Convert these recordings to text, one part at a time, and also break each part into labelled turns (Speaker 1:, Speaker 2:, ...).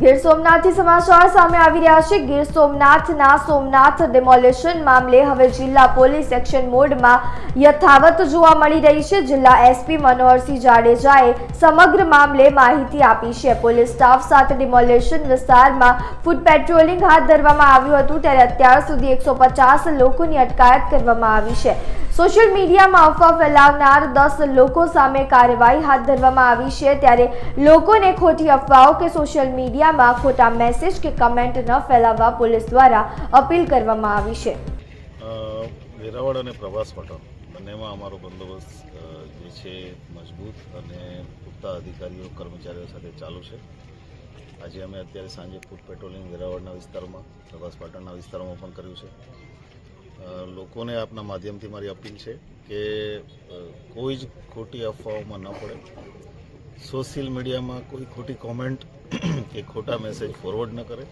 Speaker 1: ગીર સોમનાથથી સમાચાર સામે આવી રહ્યા છે. ગીર સોમનાથના સોમનાથ ડેમોલિશન મામલે હવે જિલ્લા પોલીસ એક્શન મોડમાં યથાવત જોવા મળી રહી છે. જિલ્લા એસપી મનોહરસિંહ જાડેજાએ સમગ્ર મામલે માહિતી આપી છે. પોલીસ સ્ટાફ સાથે ડિમોલેશન વિસ્તારમાં ફૂડ પેટ્રોલિંગ હાથ ધરવામાં આવ્યું હતું. ત્યારે અત્યાર સુધી એકસો લોકોની અટકાયત કરવામાં આવી છે. સોશિયલ મીડિયામાં અફવા ફેલાવનાર દસ લોકો સામે કાર્યવાહી હાથ ધરવામાં આવી છે. ત્યારે લોકોને ખોટી અફવાઓ કે સોશિયલ મીડિયામાં ખોટા મેસેજ કે કમેન્ટ ન ફેલાવવા પોલીસ દ્વારા અપીલ કરવામાં આવી છે.
Speaker 2: વેરાવળ અને પ્રવાસ પટલ બંનેમાં અમારો બંદોબસ્ત જે છે મજબૂત અને પૂરતા અધિકારીઓ, કર્મચારીઓ સાથે ચાલુ છે. આજે અમે અત્યારે સાંજે ફૂડ પેટ્રોલિંગ વેરાવળના વિસ્તારોમાં, પ્રવાસ પાટણના વિસ્તારોમાં પણ કર્યું છે. લોકોને આપના માધ્યમથી મારી અપીલ છે કે કોઈ જ ખોટી અફવાઓમાં ન પડે. સોશિયલ મીડિયામાં કોઈ ખોટી કોમેન્ટ કે ખોટા મેસેજ ફોરવર્ડ ન કરે.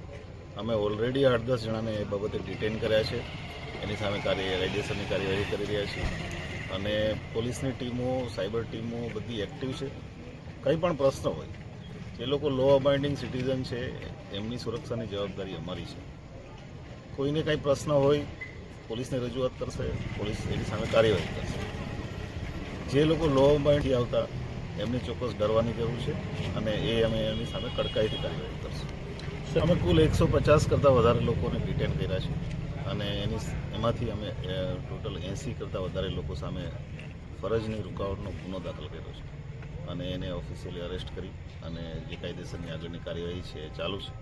Speaker 2: અમે ઓલરેડી આઠ દસ જણાને એ બાબતે ડિટેન કર્યા છે. એની સામે કાર્ય, કાયદેસરની કાર્યવાહી કરી રહ્યા છીએ. અને પોલીસની ટીમો, સાયબર ટીમો બધી એક્ટિવ છે. કંઈ પણ પ્રશ્ન હોય, જે લોકો લો અબાઇન્ડિંગ સિટીઝન છે, એમની સુરક્ષાની જવાબદારી અમારી છે. કોઈને કાંઈ પ્રશ્ન હોય પોલીસને રજૂઆત કરશે પોલીસ એની સામે કાર્યવાહી કરશે. જે લોકો લો માઇન્ડથી આવતા એમને ચોક્કસ ડરવાની જરૂર છે અને એ અમે એમની સામે કડકાઈથી કાર્યવાહી કરશું. અમે કુલ એકસો પચાસ કરતાં વધારે લોકોને ડિટેન કર્યા છે અને એની એમાંથી અમે ટોટલ એંસી કરતાં વધારે લોકો સામે ફરજની રૂકાવટનો ગુનો દાખલ કર્યો છે. અને એને ઓફિશિયલી અરેસ્ટ કરી અને જે કાયદેસરની આગળની કાર્યવાહી છે એ ચાલુ છે.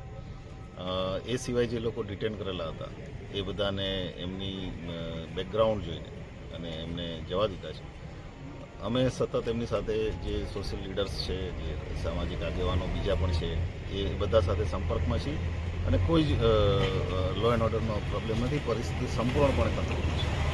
Speaker 2: એ સિવાય જે લોકો ડિટેન કરેલા હતા, એ બધાને એમની બેકગ્રાઉન્ડ જોઈને અને એમને જવા દીધા છે. અમે સતત એમની સાથે જે સોશિયલ લીડર્સ છે, જે સામાજિક આગેવાનો બીજા પણ છે, એ બધા સાથે સંપર્કમાં છીએ અને કોઈ જ લો એન્ડ ઓર્ડરનો પ્રોબ્લેમ નથી, પરિસ્થિતિ સંપૂર્ણપણે કંટ્રોલ છે.